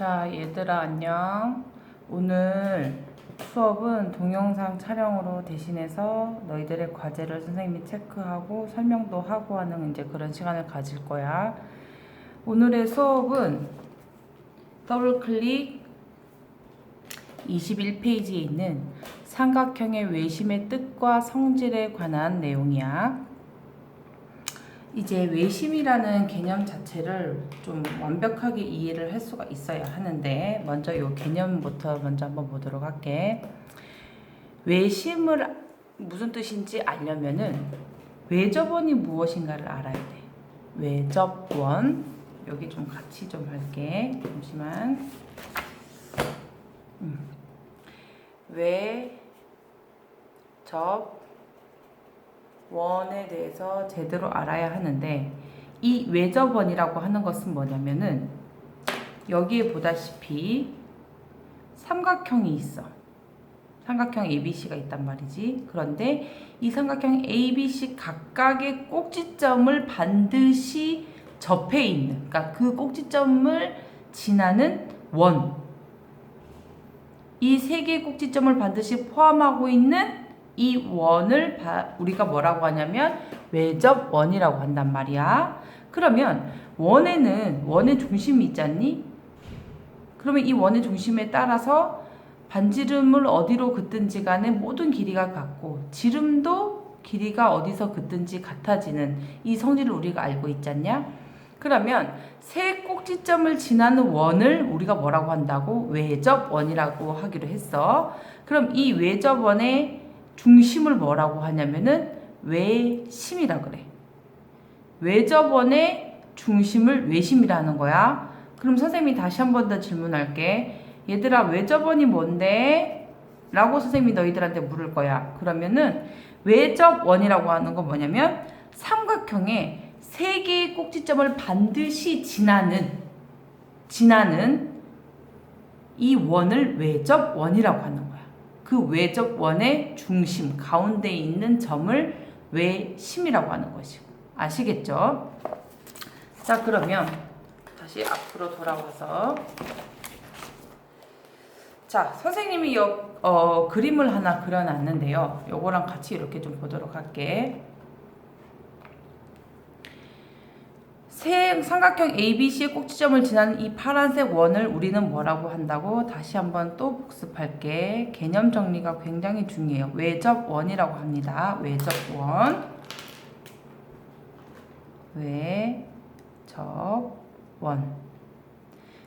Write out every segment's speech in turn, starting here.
자, 얘들아, 안녕. 오늘 수업은 동영상 촬영으로 대신해서 너희들의 과제를 선생님이 체크하고 설명도 하고 하는 이제 그런 시간을 가질 거야. 오늘의 수업은 더블 클릭 21페이지에 있는 삼각형의 외심의 뜻과 성질에 관한 내용이야. 이제 외심이라는 개념 자체를 좀 완벽하게 이해를 할 수가 있어야 하는데 먼저 이 개념부터 먼저 한번 보도록 할게. 외심을 무슨 뜻인지 알려면은 외접원이 무엇인가를 알아야 돼. 외접원 여기 좀 같이 좀 할게. 잠시만. 음. 외접 원에 대해서 제대로 알아야 하는데 이 외접원이라고 하는 것은 뭐냐면은 여기에 보다시피 삼각형이 있어. 삼각형 ABC가 있단 말이지. 그런데 이 삼각형 ABC 각각의 꼭지점을 반드시 접해 있는, 그러니까 그 꼭지점을 지나는 원. 이 세 개의 꼭지점을 반드시 포함하고 있는 이 원을 바, 우리가 뭐라고 하냐면 외접원이라고 한단 말이야. 그러면 원에는 원의 중심이 있지 않니? 그러면 이 원의 중심에 따라서 반지름을 어디로 긋든지 간에 모든 길이가 같고 지름도 길이가 어디서 긋든지 같아지는 이 성질을 우리가 알고 있지 않냐? 그러면 세 꼭지점을 지나는 원을 우리가 뭐라고 한다고? 외접원이라고 하기로 했어. 그럼 이 외접원의 중심을 뭐라고 하냐면은 외심이라 그래. 외접원의 중심을 외심이라는 거야. 그럼 선생님이 다시 한 번 더 질문할게. 얘들아, 외접원이 뭔데? 라고 선생님이 너희들한테 물을 거야. 그러면은 외접원이라고 하는 건 뭐냐면 삼각형의 세 개의 꼭지점을 반드시 지나는 지나는 이 원을 외접원이라고 하는 거야. 그 외접원의 중심 가운데 있는 점을 외심이라고 하는 것이고 아시겠죠? 자 그러면 다시 앞으로 돌아와서 자 선생님이 여, 어, 그림을 하나 그려놨는데요. 요거랑 같이 이렇게 좀 보도록 할게. 세 삼각형 ABC의 꼭지점을 지나는 이 파란색 원을 우리는 뭐라고 한다고 다시 한번 또 복습할게. 개념 정리가 굉장히 중요해요. 외접원이라고 합니다. 외접원. 외접원.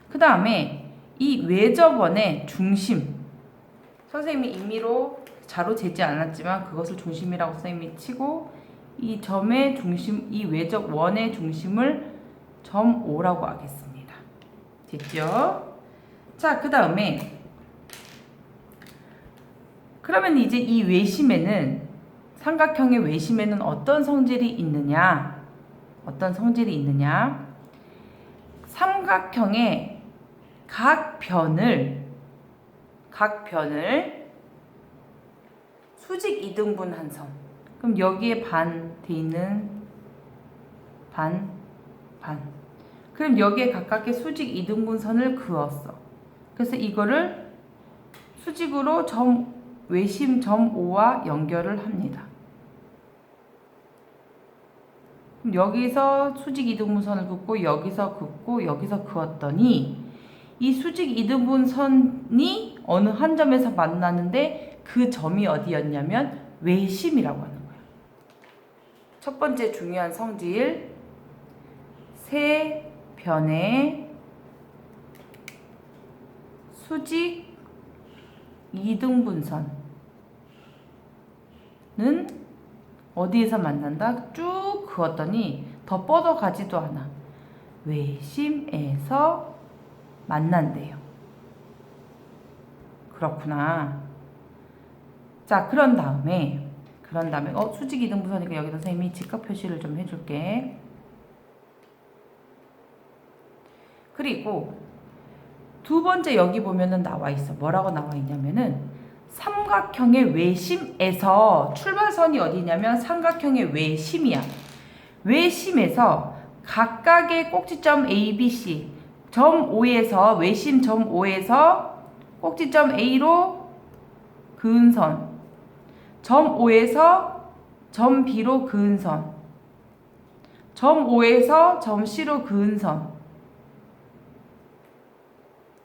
그 다음에 이 외접원의 중심. 선생님이 임의로 자로 재지 않았지만 그것을 중심이라고 선생님이 치고 이 점의 중심, 이 외적 원의 중심을 점 5라고 하겠습니다. 됐죠? 자, 그 다음에 그러면 이제 이 외심에는 삼각형의 외심에는 어떤 성질이 있느냐? 어떤 성질이 있느냐? 삼각형의 각 변을 각 변을 수직 이등분한 선 그럼 여기에 반 돼 있는 반, 반. 그럼 여기에 가깝게 수직 이등분 선을 그었어. 그래서 이거를 수직으로 점 외심 점 5와 연결을 합니다. 그럼 여기서 수직 이등분선을 긋고 여기서 긋고 여기서 그었더니 이 수직 이등분선이 어느 한 점에서 만나는데 그 점이 어디였냐면 외심이라고 거예요. 첫 번째 중요한 성질 세 변의 수직 이등분선은 어디에서 만난다? 쭉 그었더니 더 뻗어가지도 않아. 외심에서 만난대요. 그렇구나. 자, 그런 다음에 그런 다음에 어 수직 이등분선이니까 여기다 선생님이 직각 표시를 좀 해줄게. 그리고 두 번째 여기 보면은 나와 있어. 뭐라고 나와 있냐면은 삼각형의 외심에서 출발선이 어디냐면 삼각형의 외심이야. 외심에서 각각의 꼭지점 A, B, C 점 5에서 외심 점 5에서 꼭지점 A로 그은선 점 5에서 점 B로 그은선 점 5에서 점 C로 그은 선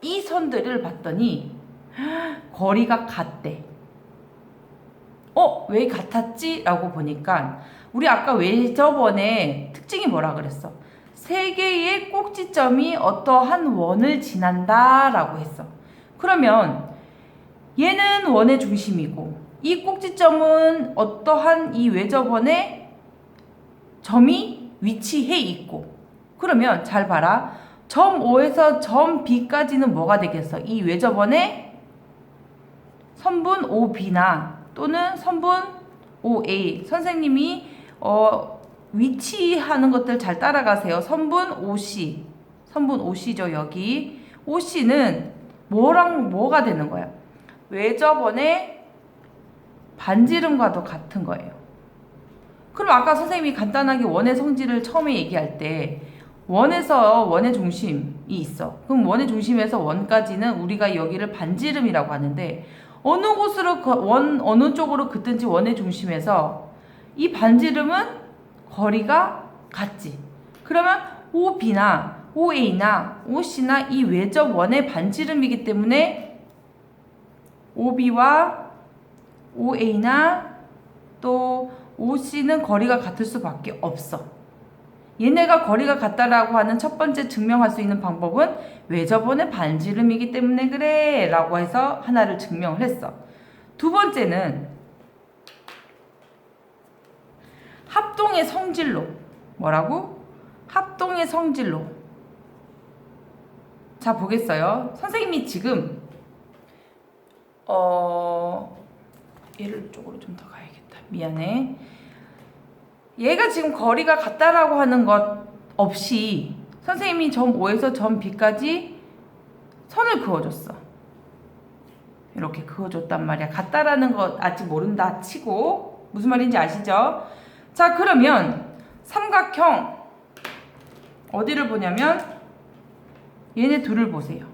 이 선들을 봤더니 거리가 같대. 어? 왜 같았지? 라고 보니까 우리 아까 외저번에 특징이 뭐라 그랬어? 세 개의 꼭지점이 어떠한 원을 지난다 라고 했어. 그러면 얘는 원의 중심이고 이 꼭지점은 어떠한 이 외접원의 점이 위치해 있고 그러면 잘 봐라. 점 5에서 점 B까지는 뭐가 되겠어? 이 외접원의 선분 OB나 또는 선분 OA 선생님이 어, 위치하는 것들 잘 따라가세요. 선분 OC 선분 OC죠 여기 OC는 뭐랑 뭐가 되는 거야? 외접원의 반지름과도 같은 거예요. 그럼 아까 선생님이 간단하게 원의 성질을 처음에 얘기할 때 원에서 원의 중심이 있어. 그럼 원의 중심에서 원까지는 우리가 여기를 반지름이라고 하는데 어느 곳으로 거- 원 어느 쪽으로 긋든지 원의 중심에서 이 반지름은 거리가 같지. 그러면 OB나 OA나 OC나 이 외접 원의 반지름이기 때문에 OB와 OA나 또 OC는 거리가 같을 수밖에 없어. 얘네가 거리가 같다라고 하는 첫 번째 증명할 수 있는 방법은 외접원의 반지름이기 때문에 그래 라고 해서 하나를 증명을 했어. 두 번째는 합동의 성질로 뭐라고? 합동의 성질로 자 보겠어요. 선생님이 지금 어 얘를 쪽으로 좀 더 가야겠다. 미안해. 얘가 지금 거리가 같다라고 하는 것 없이 선생님이 점 5에서 점 B까지 선을 그어줬어. 이렇게 그어줬단 말이야. 같다라는 것 아직 모른다 치고 무슨 말인지 아시죠? 자 그러면 삼각형 어디를 보냐면 얘네 둘을 보세요.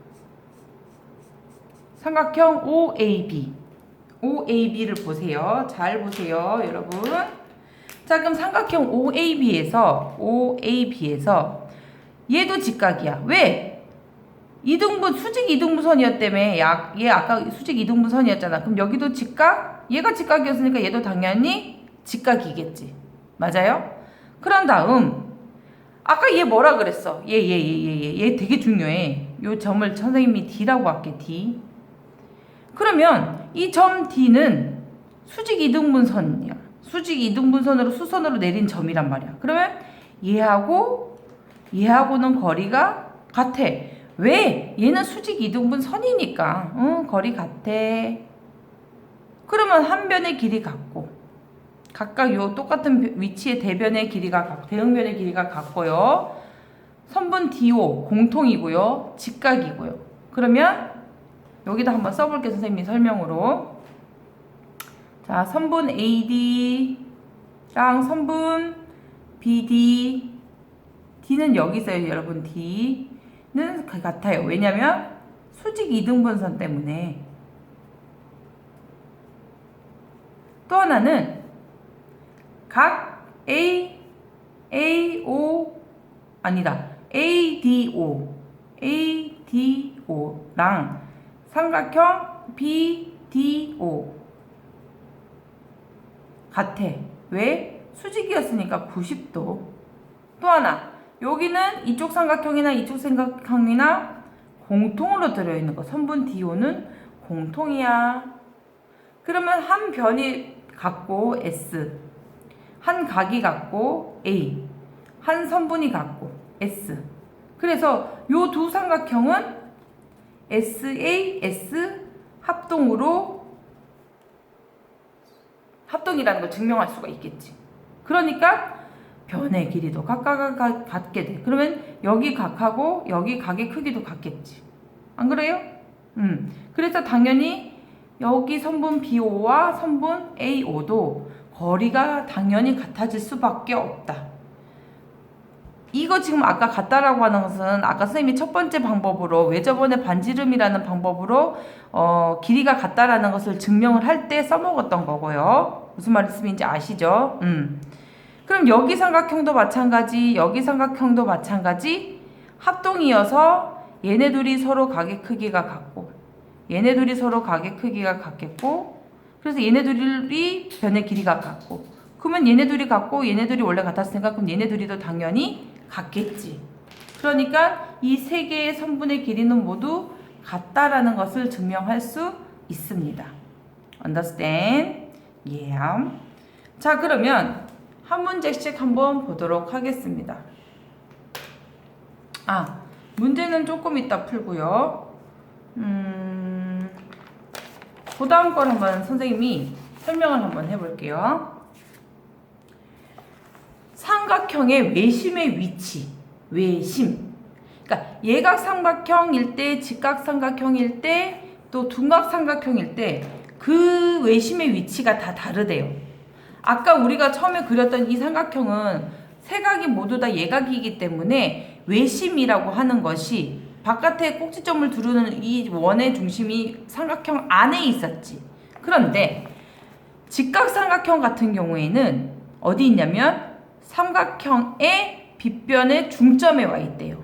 삼각형 OAB OAB를 보세요. 잘 보세요, 여러분. 자, 그럼 삼각형 OAB에서 OAB에서 얘도 직각이야. 왜? 이등분 수직 이등분선이었다며. 야, 얘 아까 수직 이등분선이었잖아. 그럼 여기도 직각? 얘가 직각이었으니까 얘도 당연히 직각이겠지. 맞아요? 그런 다음 아까 얘 뭐라 그랬어? 얘 얘 얘 얘얘얘 되게 중요해. 요 점을 선생님이 D라고 할게. D. 그러면 이 점 D는 수직 이등분선이야. 수직 이등분선으로 수선으로 내린 점이란 말이야. 그러면 얘하고 얘하고는 거리가 같아. 왜? 얘는 수직 이등분선이니까. 응, 거리 같아. 그러면 한 변의 길이 같고 각각 요 똑같은 위치의 대변의 길이가 같, 대응변의 길이가 같고요. 선분 DO 공통이고요. 직각이고요. 그러면 여기다 한번 써볼게요. 선생님이 설명으로. 자, 선분 AD랑 선분 BD. D는 여기 있어요, 여러분. D는 같아요. 왜냐면 수직 이등분선 때문에. 또 하나는 각 A, AO, 아니다. ADO, ADO랑 삼각형 BDO 같아. 왜? 수직이었으니까 90도. 또 하나. 여기는 이쪽 삼각형이나 이쪽 삼각형이나 공통으로 들어있는 거. 선분 DO는 공통이야. 그러면 한 변이 같고 S, 한 각이 같고 A, 한 선분이 같고 S. 그래서 요 두 삼각형은 SAS 합동으로 합동이라는 걸 증명할 수가 있겠지. 그러니까 변의 길이도 각각 가- 같게 돼. 그러면 여기 각하고 여기 각의 크기도 같겠지. 안 그래요? 음. 그래서 당연히 여기 선분 BO와 선분 AO도 거리가 당연히 같아질 수밖에 없다. 이거 지금 아까 같다라고 하는 것은 아까 선생님이 첫 번째 방법으로 외접원의 반지름이라는 방법으로 어, 길이가 같다라는 것을 증명을 할 때 써먹었던 거고요. 무슨 말씀인지 아시죠? 음. 그럼 여기 삼각형도 마찬가지, 여기 삼각형도 마찬가지 합동이어서 얘네 둘이 서로 가게 크기가 같고 얘네 둘이 서로 가게 크기가 같겠고 그래서 얘네 둘이 변의 길이가 같고 그러면 얘네 둘이 같고 얘네 둘이 원래 같았으니까 그럼 얘네 둘이도 당연히 같겠지. 그러니까 이 세 개의 선분의 길이는 모두 같다라는 것을 증명할 수 있습니다. Understand? Yeah. 자, 그러면 한 문제씩 한번 보도록 하겠습니다. 아, 문제는 조금 이따 풀고요. 음, 그 다음 걸 한번 선생님이 설명을 한번 해볼게요. 삼각형의 외심의 위치, 외심. 그러니까 예각 삼각형일 때, 직각 삼각형일 때, 또 둔각 삼각형일 때 그 외심의 위치가 다 다르대요. 아까 우리가 처음에 그렸던 이 삼각형은 세 각이 모두 다 예각이기 때문에 외심이라고 하는 것이 바깥에 꼭지점을 두르는 이 원의 중심이 삼각형 안에 있었지. 그런데 직각 삼각형 같은 경우에는 어디 있냐면 삼각형의 빗변의 중점에 와 있대요.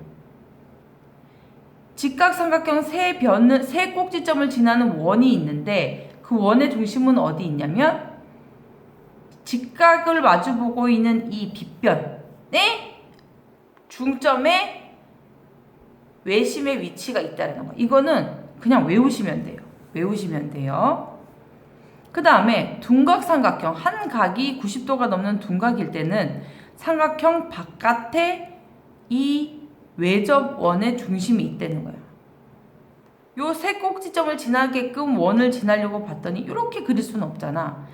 직각 삼각형 세 변은 세 꼭지점을 지나는 원이 있는데 그 원의 중심은 어디 있냐면 직각을 마주보고 있는 이 빗변의 중점에 외심의 위치가 있다는 거. 이거는 그냥 외우시면 돼요. 외우시면 돼요. 그 다음에 둔각 삼각형 한 각이 90도가 넘는 둔각일 때는 삼각형 바깥에 이 외접 원의 중심이 있다는 거야. 요세 꼭지점을 지나게끔 원을 지나려고 봤더니 이렇게 그릴 수는 없잖아.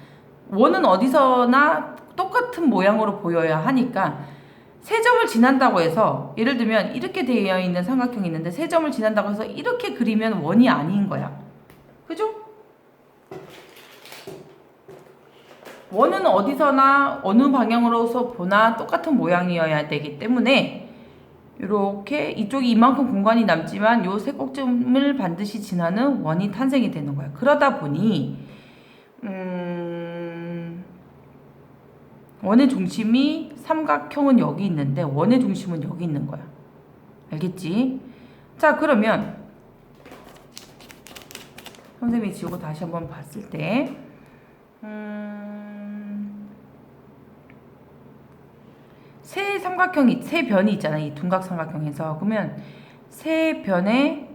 원은 어디서나 똑같은 모양으로 보여야 하니까 세 점을 지난다고 해서 예를 들면 이렇게 되어 있는 삼각형이 있는데 세 점을 지난다고 해서 이렇게 그리면 원이 아닌 거야. 그죠? 원은 어디서나 어느 방향으로서 보나 똑같은 모양이어야 되기 때문에 이렇게 이쪽이 이만큼 공간이 남지만 요 세 꼭점을 반드시 지나는 원이 탄생이 되는 거야. 그러다 보니 음, 원의 중심이 삼각형은 여기 있는데 원의 중심은 여기 있는 거야. 알겠지? 자 그러면 선생님이 지우고 다시 한번 봤을 때 음, 세 삼각형이 세 변이 있잖아 이 둔각 삼각형에서 그러면 세 변의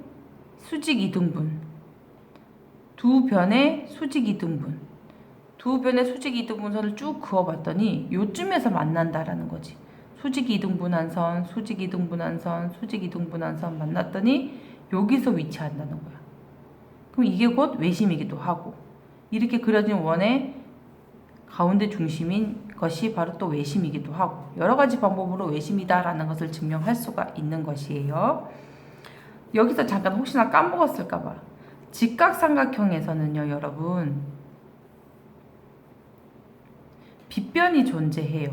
수직 이등분 두 변의 수직 이등분 두 변의 수직 이등분선을 쭉 그어봤더니 요쯤에서 만난다라는 거지. 수직 이등분한 선 수직 이등분한 선 수직 이등분한 선 만났더니 여기서 위치한다는 거야. 그럼 이게 곧 외심이기도 하고. 이렇게 그려진 원의 가운데 중심인 것이 바로 또 외심이기도 하고 여러 가지 방법으로 외심이다라는 것을 증명할 수가 있는 것이에요. 여기서 잠깐 혹시나 까먹었을까 봐 직각삼각형에서는요 여러분 빗변이 존재해요.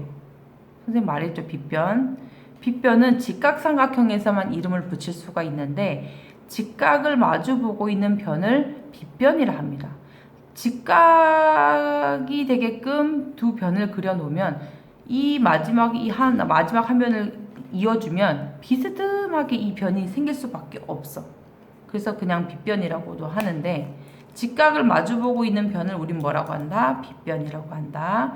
선생님 말했죠 빗변. 빗변은 직각삼각형에서만 이름을 붙일 수가 있는데 직각을 마주보고 있는 변을 빗변이라 합니다. 직각이 되게끔 두 변을 그려 놓으면 이 마지막 이 한 마지막 한 변을 이어주면 비스듬하게 이 변이 생길 수밖에 없어. 그래서 그냥 빗변이라고도 하는데 직각을 마주보고 있는 변을 우린 뭐라고 한다? 빗변이라고 한다.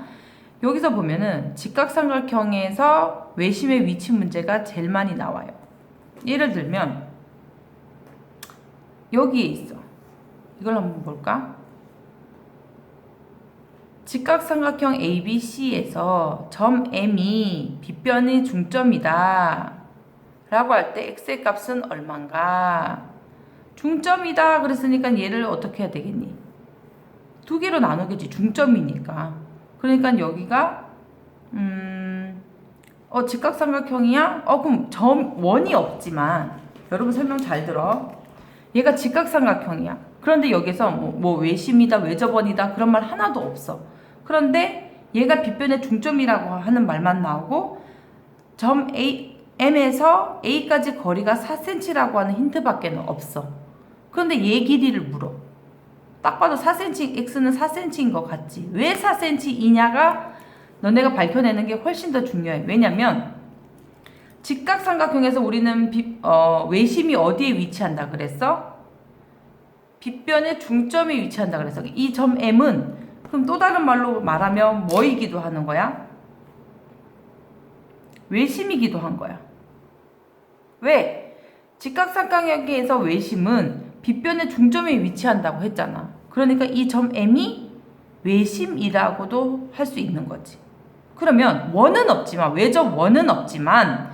여기서 보면은 직각삼각형에서 외심의 위치 문제가 제일 많이 나와요. 예를 들면 여기에 있어. 이걸 한번 볼까? 직각삼각형 ABC에서 점 M이 빗변의 중점이다. 라고 할 때 x의 값은 얼만가? 중점이다 그랬으니까 얘를 어떻게 해야 되겠니? 두 개로 나누겠지. 중점이니까. 그러니까 여기가 음, 어 직각삼각형이야? 어 그럼 점 원이 없지만 여러분 설명 잘 들어. 얘가 직각삼각형이야. 그런데 여기서 뭐, 뭐 외심이다, 외접원이다 그런 말 하나도 없어. 그런데 얘가 빗변의 중점이라고 하는 말만 나오고 점 A M에서 A까지 거리가 4cm라고 하는 힌트밖에 없어. 그런데 얘 길이를 물어. 딱 봐도 4cm, X는 4cm인 것 같지. 왜 4cm이냐가 너네가 밝혀내는 게 훨씬 더 중요해. 왜냐면 직각삼각형에서 우리는 비, 어, 외심이 어디에 위치한다 그랬어? 빗변의 중점에 위치한다 그랬어. 이점 M은 그럼 또 다른 말로 말하면 뭐이기도 하는 거야? 외심이기도 한 거야. 왜? 직각삼각형에서 외심은 빗변의 중점에 위치한다고 했잖아. 그러니까 이 점 M이 외심이라고도 할 수 있는 거지. 그러면 원은 없지만 외적 원은 없지만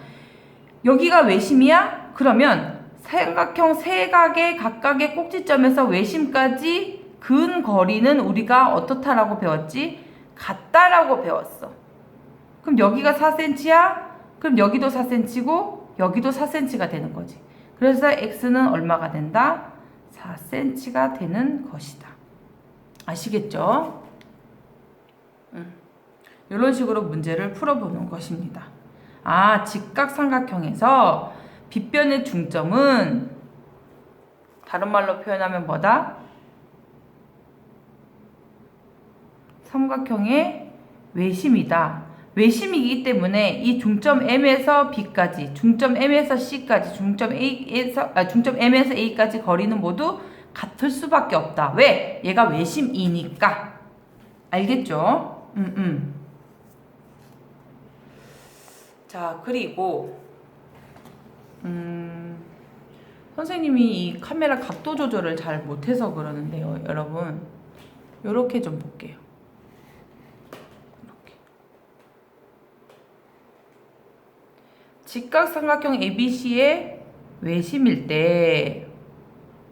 여기가 외심이야? 그러면 삼각형 세 각의 각각의 꼭지점에서 외심까지 근 거리는 우리가 어떻다라고 배웠지? 같다라고 배웠어. 그럼 여기가 4cm야? 그럼 여기도 4cm고 여기도 4cm가 되는 거지. 그래서 x는 얼마가 된다? 4cm가 되는 것이다. 아시겠죠? 음. 이런 식으로 문제를 풀어보는 것입니다. 아, 직각삼각형에서 빗변의 중점은 다른 말로 표현하면 뭐다? 삼각형의 외심이다. 외심이기 때문에 이 중점 M에서 B까지, 중점 M에서 C까지, 중점 A에서 아, 중점 M에서 A까지 거리는 모두 같을 수밖에 없다. 왜? 얘가 외심이니까. 알겠죠? 음, 음. 자, 그리고 음, 선생님이 이 카메라 각도 조절을 잘 못해서 그러는데요, 여러분. 요렇게 좀 볼게요. 이렇게. 직각삼각형 ABC의 외심일 때,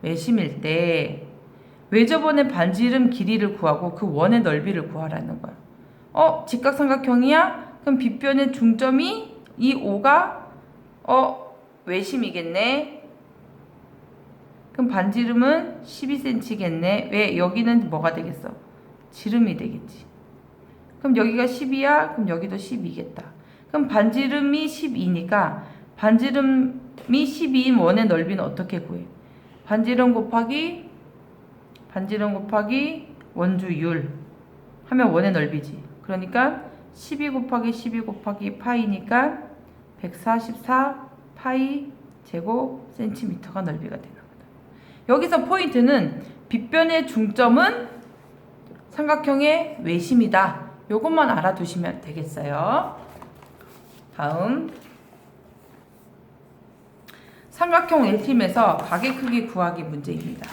외심일 때, 외접원의 반지름 길이를 구하고 그 원의 넓이를 구하라는 거야. 어, 직각삼각형이야? 그럼 빗변의 중점이 이 5가 어, 외심이겠네. 그럼 반지름은 12cm겠네. 왜 여기는 뭐가 되겠어? 지름이 되겠지. 그럼 여기가 10이야? 그럼 여기도 10이겠다. 그럼 반지름이 12니까 반지름이 12인 원의 넓이는 어떻게 구해? 반지름 곱하기 반지름 곱하기 원주율 하면 원의 넓이지. 그러니까 12 곱하기 12 곱하기 파이니까 144 파이 제곱 센티미터가 넓이가 되는 거다. 여기서 포인트는 빗변의 중점은 삼각형의 외심이다. 요것만 알아두시면 되겠어요. 다음 삼각형 L팀에서 가게 크기 구하기 문제입니다.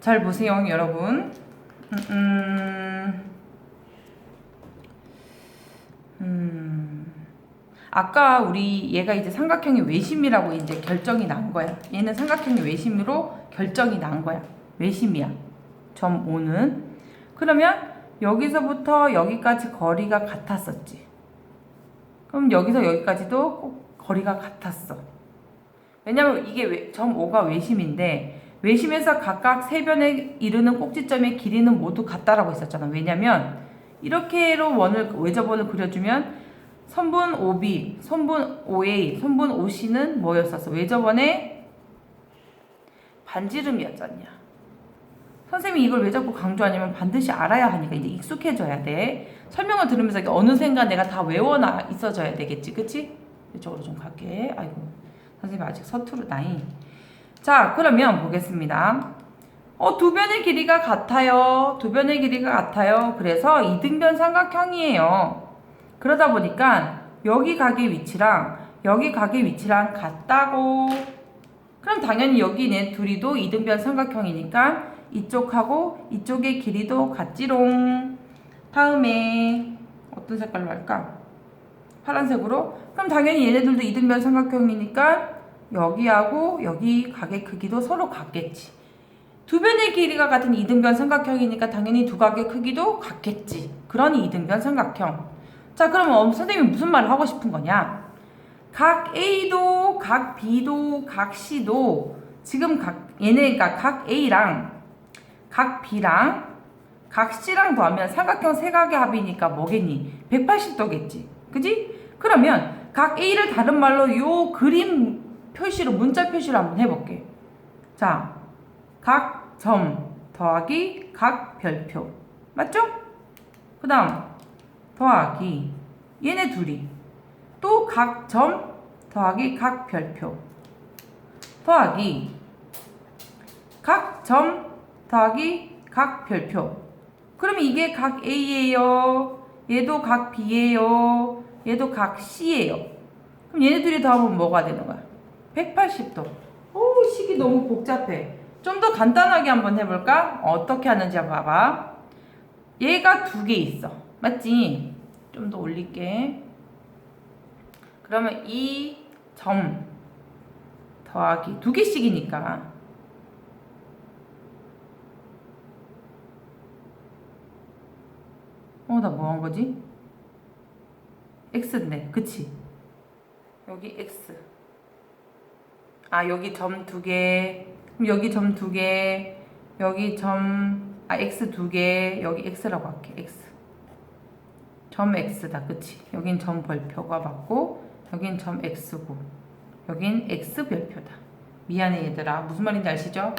잘 보세요, 여러분. 음, 음, 음. 아까 우리 얘가 이제 삼각형의 외심이라고 이제 결정이 난 거야. 얘는 삼각형의 외심으로 결정이 난 거야. 외심이야. 점 5는. 그러면 여기서부터 여기까지 거리가 같았었지. 그럼 여기서 여기까지도 꼭 거리가 같았어. 왜냐면 이게 외, 점 5가 외심인데 외심에서 각각 세 변에 이르는 꼭지점의 길이는 모두 같다라고 했었잖아. 왜냐면 이렇게로 원을 외접원을 그려주면 선분 OB, 선분 OA, 선분 OC는 뭐였었어? 외접원의 반지름이었잖냐. 선생님이 이걸 왜 자꾸 강조하냐면 반드시 알아야 하니까 이제 익숙해져야 돼. 설명을 들으면서 어느샌가 내가 다 외워놔 있어져야 되겠지, 그치? 이쪽으로 좀 갈게. 아이고, 선생님 아직 서투르다잉. 자, 그러면 보겠습니다. 어, 두 변의 길이가 같아요. 두 변의 길이가 같아요. 그래서 이등변 삼각형이에요. 그러다 보니까 여기 각의 위치랑 여기 각의 위치랑 같다고. 그럼 당연히 여기는 둘이도 이등변 삼각형이니까 이쪽하고 이쪽의 길이도 같지롱. 다음에 어떤 색깔로 할까? 파란색으로. 그럼 당연히 얘네들도 이등변 삼각형이니까 여기하고 여기 각의 크기도 서로 같겠지. 두 변의 길이가 같은 이등변 삼각형이니까 당연히 두 각의 크기도 같겠지. 그런 이등변 삼각형. 자, 그러면 선생님이 무슨 말을 하고 싶은 거냐? 각 A도, 각 B도, 각 C도 지금 각 얘네가 각 A랑 각 B랑 각 C랑 더하면 삼각형 세각의 합이니까 뭐겠니? 180도겠지. 그지? 그러면 각 A를 다른 말로 요 그림 표시로 문자 표시를 한번 해볼게. 자, 각 점 더하기 각 별표. 맞죠? 그 다음 더하기. 얘네 둘이. 또 각 점 더하기 각 별표. 더하기. 각 점 더하기 각 별표. 그러면 이게 각 A예요? 얘도 각 B예요? 얘도 각 C예요? 그럼 얘네 둘이 더하면 뭐가 되는 거야? 180도. 오 식이 너무 복잡해 좀 더 간단하게 한번 해볼까? 어떻게 하는지 한번 봐봐 얘가 두 개 있어 맞지? 좀 더 올릴게 그러면 이 점 더하기 두 개씩이니까 어 나 뭐 한 거지? x인데 그치? 여기 x 아 여기 점 두 개 그럼 여기 점 두 개 여기 점 아 x 두 개 여기 x라고 할게 x. 점 x다 그치? 여긴 점 별표가 맞고 여긴 점 x고 여긴 x 별표다. 미안해 얘들아. 무슨 말인지 아시죠?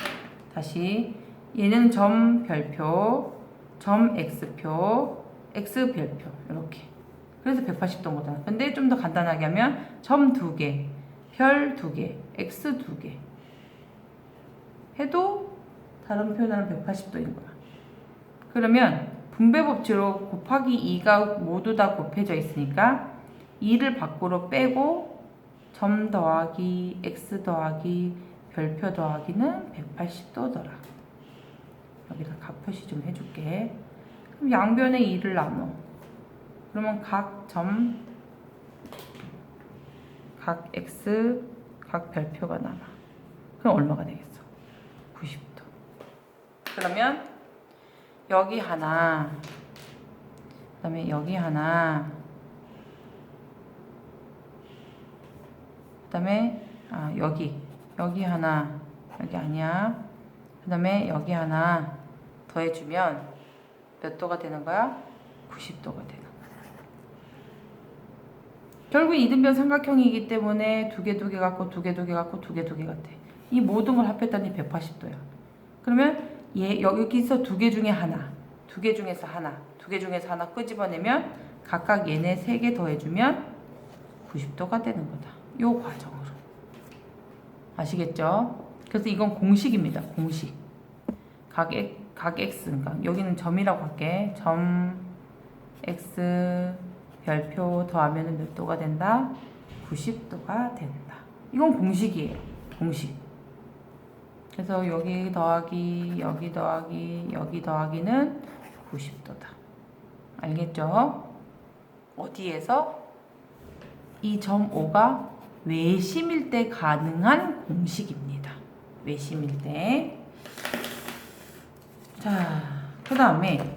다시. 얘는 점 별표 점 x표 x 별표 이렇게. 그래서 180도인 거잖아. 근데 좀 더 간단하게 하면 점 두 개, 별 두 개, x 두 개 해도 다른 표현하는 180도인 거야 그러면 분배 법칙으로 곱하기 2가 모두 다 곱해져 있으니까 2를 밖으로 빼고 점 더하기 x 더하기 별표 더하기는 180도더라. 여기다 각 표시 좀 해줄게. 그럼 양변에 2를 나눠. 그러면 각 점, 각 x, 각 별표가 남아. 그럼 얼마가 되겠어? 90도. 그러면 여기 하나, 그 다음에 여기 하나, 그 다음에 아, 여기 여기 하나 여기 아니야 그 다음에 여기 하나 더해주면 몇 도가 되는 거야? 90도가 되는 거야 결국 이등변 삼각형이기 때문에 두 개 두 개 갖고 두 개 두 개 갖고 두 개 두 개 같아 이 모든 걸 합했더니 180도야 그러면 얘 여기서 두 개 중에 하나 두 개 중에서 하나 두 개 중에서 하나 끄집어내면 각각 얘네 세 개 더해주면 90도가 되는 거다 요 과정으로 아시겠죠? 그래서 이건 공식입니다. 공식. 각, X, 각 X, 그러니까 여기는 점이라고 할게. 점 X 별표 더하면 몇 도가 된다? 90도가 된다. 이건 공식이에요. 공식. 그래서 여기 더하기, 여기 더하기, 여기 더하기는 90도다. 알겠죠? 어디에서? 이 점 5가 외심일 때 가능한 공식입니다. 외심일 때. 자, 그 다음에